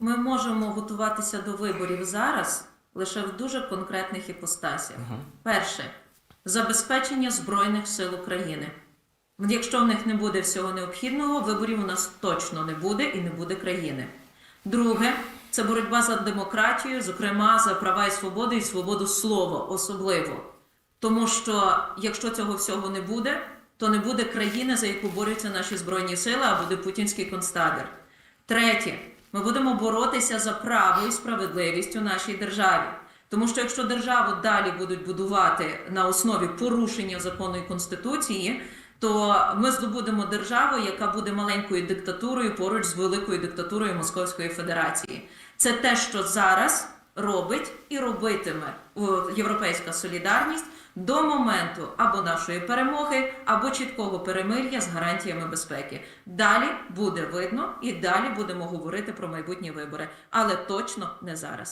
Ми можемо готуватися до виборів зараз лише в дуже конкретних іпостасях. Перше забезпечення Збройних сил України. Якщо в них не буде всього необхідного, виборів у нас точно не буде і не буде країни. Друге це боротьба за демократію, зокрема за права і свободи і свободу слова особливо. Тому що якщо цього всього не буде, то не буде країни, за яку борються наші збройні сили, а буде путінський концтабір. Третє, ми будемо боротися за право і справедливість у нашій державі. Тому що якщо державу далі будуть будувати на основі порушення закону і конституції, то ми здобудемо державу, яка буде маленькою диктатурою поруч з великою диктатурою Московської Федерації. Це те, що зараз робить і робитиме європейська солідарність до моменту або нашої перемоги, або чіткого перемир'я з гарантіями безпеки. Далі буде видно і далі будемо говорити про майбутні вибори, але точно не зараз.